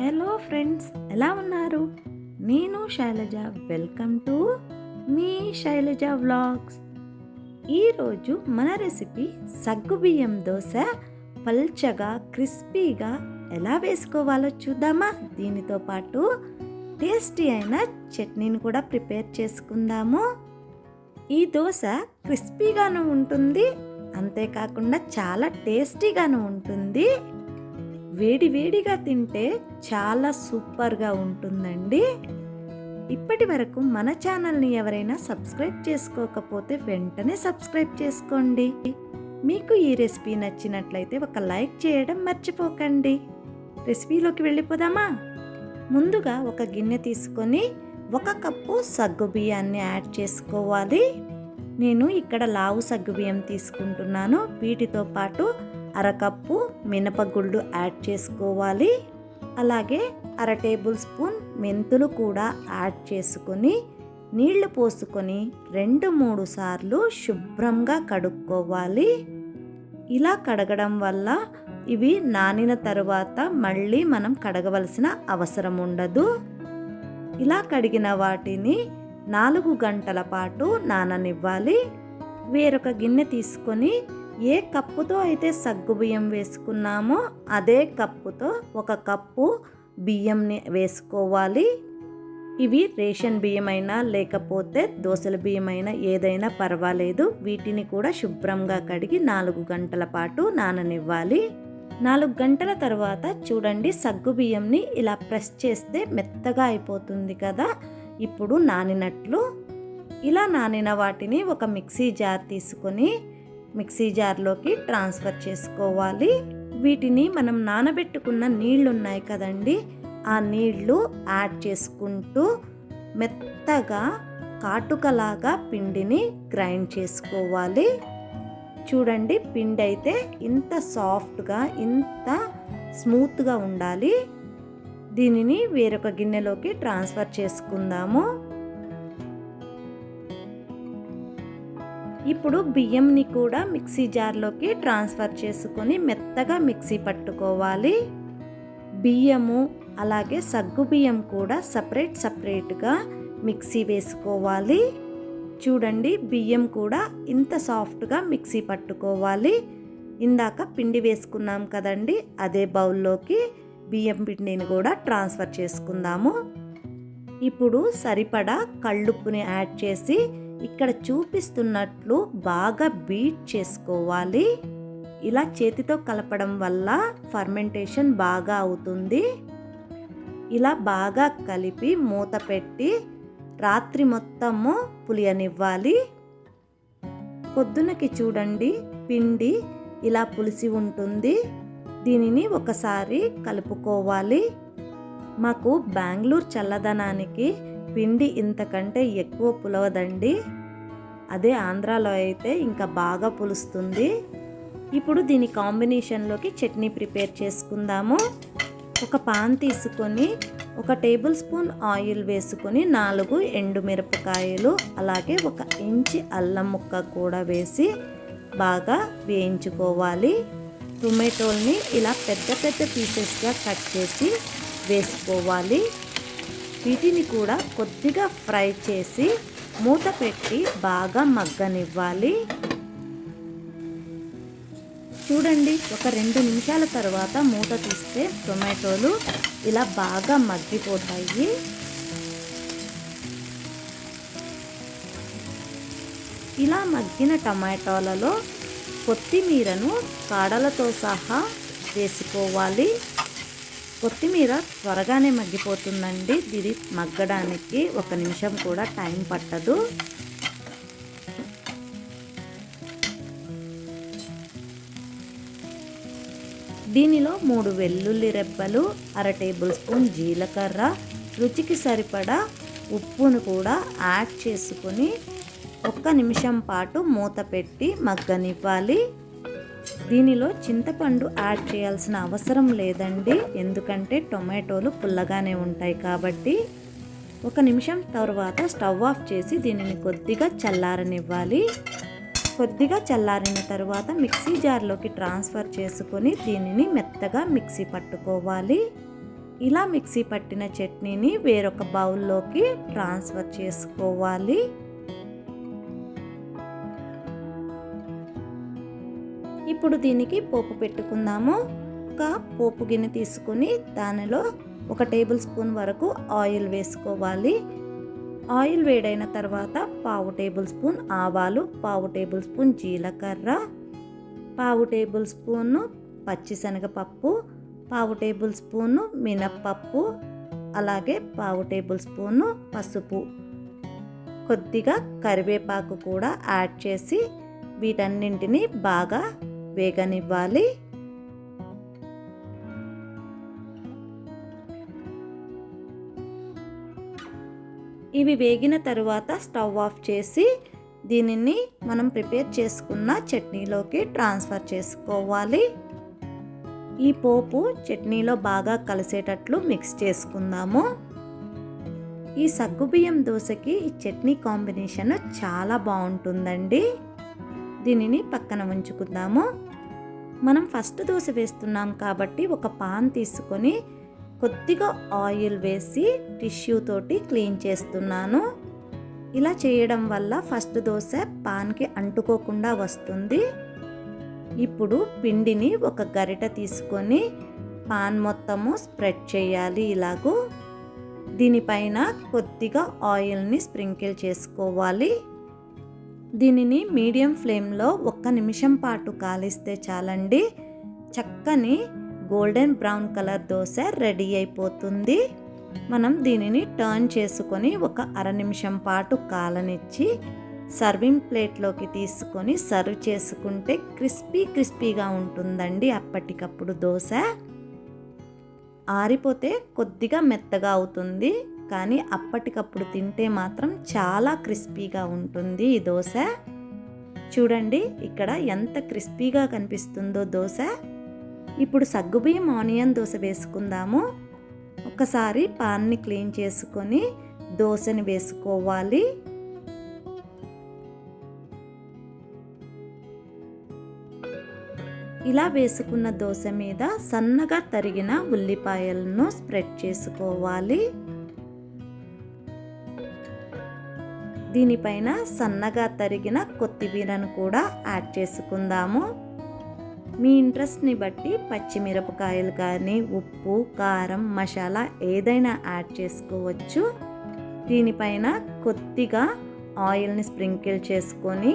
Hello friends ఎలా ఉన్నారు? నేను శైలజ. వెల్కమ్ టు మీ శైలజ వ్లాగ్స్ ఈరోజు మన రెసిపీ సగ్గుబియ్యం దోశ పల్చగా క్రిస్పీగా ఎలా వేసుకోవాలో చూద్దామా? దీనితో పాటు టేస్టీ అయిన చట్నీని కూడా ప్రిపేర్ చేసుకుందాము. ఈ దోశ క్రిస్పీగాను ఉంటుంది అంతేకాకుండా చాలా టేస్టీగాను ఉంటుంది. వేడి వేడిగా తింటే చాలా సూపర్గా ఉంటుందండి. ఇప్పటి వరకు మన ఛానల్ని ఎవరైనా సబ్స్క్రైబ్ చేసుకోకపోతే వెంటనే సబ్స్క్రైబ్ చేసుకోండి. మీకు ఈ రెసిపీ నచ్చినట్లయితే ఒక లైక్ చేయడం మర్చిపోకండి. రెసిపీలోకి వెళ్ళిపోదామా? ముందుగా ఒక గిన్నె తీసుకొని ఒక కప్పు సగ్గు బియ్యాన్ని యాడ్ చేసుకోవాలి. నేను ఇక్కడ లావు సగ్గు బియ్యం తీసుకుంటున్నాను. వీటితో పాటు అరకప్పు మినపగుళ్ళు యాడ్ చేసుకోవాలి. అలాగే అర టేబుల్ స్పూన్ మెంతులు కూడా యాడ్ చేసుకొని నీళ్ళు పోసుకొని రెండు మూడు సార్లు శుభ్రంగా కడుక్కోవాలి. ఇలా కడగడం వల్ల ఇవి నానిన తరువాత మళ్ళీ మనం కడగవలసిన అవసరం ఉండదు. ఇలా కడిగిన వాటిని నాలుగు గంటల పాటు నాననివ్వాలి. వేరొక గిన్నె తీసుకొని ఏ కప్పుతో అయితే సగ్గు బియ్యం వేసుకున్నామో అదే కప్పుతో ఒక కప్పు బియ్యంని వేసుకోవాలి. ఇవి రేషన్ బియ్యమైనా లేకపోతే దోశల బియ్యమైనా ఏదైనా పర్వాలేదు. వీటిని కూడా శుభ్రంగా కడిగి నాలుగు గంటల పాటు నాననివ్వాలి. నాలుగు గంటల తర్వాత చూడండి సగ్గు బియ్యంని ఇలా ప్రెస్ చేస్తే మెత్తగా అయిపోతుంది కదా. ఇప్పుడు నానినట్లు. ఇలా నానిన వాటిని ఒక మిక్సీ జార్ తీసుకొని మిక్సీ జార్లోకి ట్రాన్స్ఫర్ చేసుకోవాలి. వీటిని మనం నానబెట్టుకున్న నీళ్ళు ఉన్నాయి కదండి ఆ నీళ్ళు యాడ్ చేసుకుంటూ మెత్తగా కాటుకలాగా పిండిని గ్రైండ్ చేసుకోవాలి. చూడండి పిండి అయితే ఇంత సాఫ్ట్గా ఇంత స్మూత్గా ఉండాలి. దీనిని వేరొక గిన్నెలోకి ట్రాన్స్ఫర్ చేసుకుందాము. ఇప్పుడు బియ్యంని కూడా మిక్సీ జార్లోకి ట్రాన్స్ఫర్ చేసుకొని మెత్తగా మిక్సీ పట్టుకోవాలి. బియ్యము అలాగే సగ్గు బియ్యం కూడా సపరేట్ సపరేట్గా మిక్సీ వేసుకోవాలి. చూడండి బియ్యం కూడా ఇంత సాఫ్ట్గా మిక్సీ పట్టుకోవాలి. ఇందాక పిండి వేసుకున్నాం కదండి అదే బౌల్లోకి బియ్యం పిండిని కూడా ట్రాన్స్ఫర్ చేసుకుందాము. ఇప్పుడు సరిపడా కళ్ళుప్పుని యాడ్ చేసి ఇక్కడ చూపిస్తున్నట్లు బాగా బీట్ చేసుకోవాలి. ఇలా చేతితో కలపడం వల్ల ఫర్మెంటేషన్ బాగా అవుతుంది. ఇలా బాగా కలిపి మూత పెట్టి రాత్రి మొత్తము పులియనివ్వాలి. పొద్దునకి చూడండి పిండి ఇలా పులిసి ఉంటుంది. దీనిని ఒకసారి కలుపుకోవాలి. మాకు బెంగళూరు చల్లదనానికి పిండి ఇంతకంటే ఎక్కువ పులవదండి. అదే ఆంధ్రాలో అయితే ఇంకా బాగా పులుస్తుంది. ఇప్పుడు దీని కాంబినేషన్లోకి చట్నీ ప్రిపేర్ చేసుకుందాము. ఒక పాన్ తీసుకొని ఒక టేబుల్ స్పూన్ ఆయిల్ వేసుకొని నాలుగు ఎండుమిరపకాయలు అలాగే ఒక ఇంచి అల్లం ముక్క కూడా వేసి బాగా వేయించుకోవాలి. టొమాటోల్ని ఇలా పెద్ద పెద్ద పీసెస్గా కట్ చేసి వేసుకోవాలి. వీటిని కూడా కొద్దిగా ఫ్రై చేసి మూత పెట్టి బాగా మగ్గనివ్వాలి. చూడండి ఒక రెండు నిమిషాల తర్వాత మూత తీస్తే టొమాటోలు ఇలా బాగా మగ్గిపోతాయి. ఇలా మగ్గిన టమాటోలలో కొత్తిమీరను కాడలతో సహా వేసుకోవాలి. కొత్తిమీర త్వరగానే మగ్గిపోతుందండి. ఇది మగ్గడానికి ఒక నిమిషం కూడా టైం పట్టదు. దీనిలో మూడు వెల్లుల్లి రెబ్బలు అర టేబుల్ స్పూన్ జీలకర్ర రుచికి సరిపడా ఉప్పును కూడా యాడ్ చేసుకొని ఒక్క నిమిషం పాటు మూత పెట్టి మగ్గనివ్వాలి. దీనిలో చింతపండు యాడ్ చేయాల్సిన అవసరం లేదండి. ఎందుకంటే టొమాటోలు పుల్లగానే ఉంటాయి కాబట్టి ఒక నిమిషం తర్వాత స్టవ్ ఆఫ్ చేసి దీనిని కొద్దిగా చల్లారనివ్వాలి. కొద్దిగా చల్లారిన తర్వాత మిక్సీ జార్లోకి ట్రాన్స్ఫర్ చేసుకొని దీనిని మెత్తగా మిక్సీ పట్టుకోవాలి. ఇలా మిక్సీ పట్టిన చట్నీని వేరొక బౌల్లోకి ట్రాన్స్ఫర్ చేసుకోవాలి. ఇప్పుడు దీనికి పోపు పెట్టుకుందాము. ఒక పోపు గిన్నె తీసుకొని దానిలో ఒక టేబుల్ స్పూన్ వరకు ఆయిల్ వేసుకోవాలి. ఆయిల్ వేడైన తర్వాత పావు టేబుల్ స్పూన్ ఆవాలు పావు టేబుల్ స్పూన్ జీలకర్ర పావు టేబుల్ స్పూన్ పచ్చిశనగపప్పు పావు టేబుల్ స్పూను మినప్పప్పు అలాగే పావు టేబుల్ స్పూను పసుపు. కొద్దిగా కరివేపాకు కూడా యాడ్ చేసి వీటన్నింటిని బాగా వేగనివ్వాలి. ఇవి వేగిన తరువాత స్టవ్ ఆఫ్ చేసి దీనిని మనం ప్రిపేర్ చేసుకున్న చట్నీలోకి ట్రాన్స్ఫర్ చేసుకోవాలి. ఈ పోపు చట్నీలో బాగా కలిసేటట్లు మిక్స్ చేసుకుందాము. ఈ సగ్గుబియ్యం దోశకి ఈ చట్నీ కాంబినేషన్ చాలా బాగుంటుందండి. దీనిని పక్కన ఉంచుకుందాము. మనం ఫస్ట్ దోశ వేస్తున్నాం కాబట్టి ఒక పాన్ తీసుకొని కొద్దిగా ఆయిల్ వేసి టిష్యూ తోటి క్లీన్ చేస్తున్నాను. ఇలా చేయడం వల్ల ఫస్ట్ దోశ పాన్కి అంటుకోకుండా వస్తుంది. ఇప్పుడు పిండిని ఒక గరిట తీసుకొని పాన్ మొత్తము స్ప్రెడ్ చేయాలి ఇలాగూ. దీనిపైన కొద్దిగా ఆయిల్ని స్ప్రింకిల్ చేసుకోవాలి. దీనిని మీడియం ఫ్లేమ్లో ఒక్క నిమిషం పాటు కాలిస్తే చాలండి. చక్కని golden brown colour dosa ready అయిపోతుంది. మనం దీనిని టర్న్ చేసుకొని ఒక అర నిమిషం పాటు కాలనిచ్చి సర్వింగ్ ప్లేట్లోకి తీసుకొని సర్వ్ చేసుకుంటే క్రిస్పీ క్రిస్పీగా ఉంటుందండి అప్పటికప్పుడు దోశ. ఆరిపోతే కొద్దిగా మెత్తగా అవుతుంది. కానీ అప్పటికప్పుడు తింటే మాత్రం చాలా క్రిస్పీగా ఉంటుంది ఈ దోశ. చూడండి ఇక్కడ ఎంత క్రిస్పీగా కనిపిస్తుందో దోశ. ఇప్పుడు సగ్గుబియ్యం ఆనియన్ దోశ వేసుకుందాము. ఒకసారి పాన్ని క్లీన్ చేసుకొని దోశని వేసుకోవాలి. ఇలా వేసుకున్న దోశ మీద సన్నగా తరిగిన ఉల్లిపాయలను స్ప్రెడ్ చేసుకోవాలి. దీనిపైన సన్నగా తరిగిన కొత్తిమీరను కూడా యాడ్ చేసుకుందాము. మీ ఇంట్రెస్ట్ని బట్టి పచ్చిమిరపకాయలు కానీ ఉప్పు కారం మసాలా ఏదైనా యాడ్ చేసుకోవచ్చు. దీనిపైన కొద్దిగా ఆయిల్ని స్ప్రింకిల్ చేసుకొని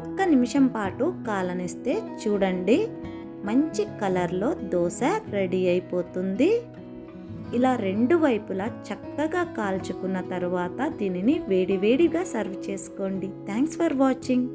ఒక్క నిమిషం పాటు కాలనిస్తే చూడండి మంచి కలర్లో దోశ రెడీ అయిపోతుంది. ఇలా రెండు వైపులా చక్కగా కాల్చుకున్న తరువాత దీనిని వేడివేడిగా సర్వ్ చేసుకోండి. Thanks for watching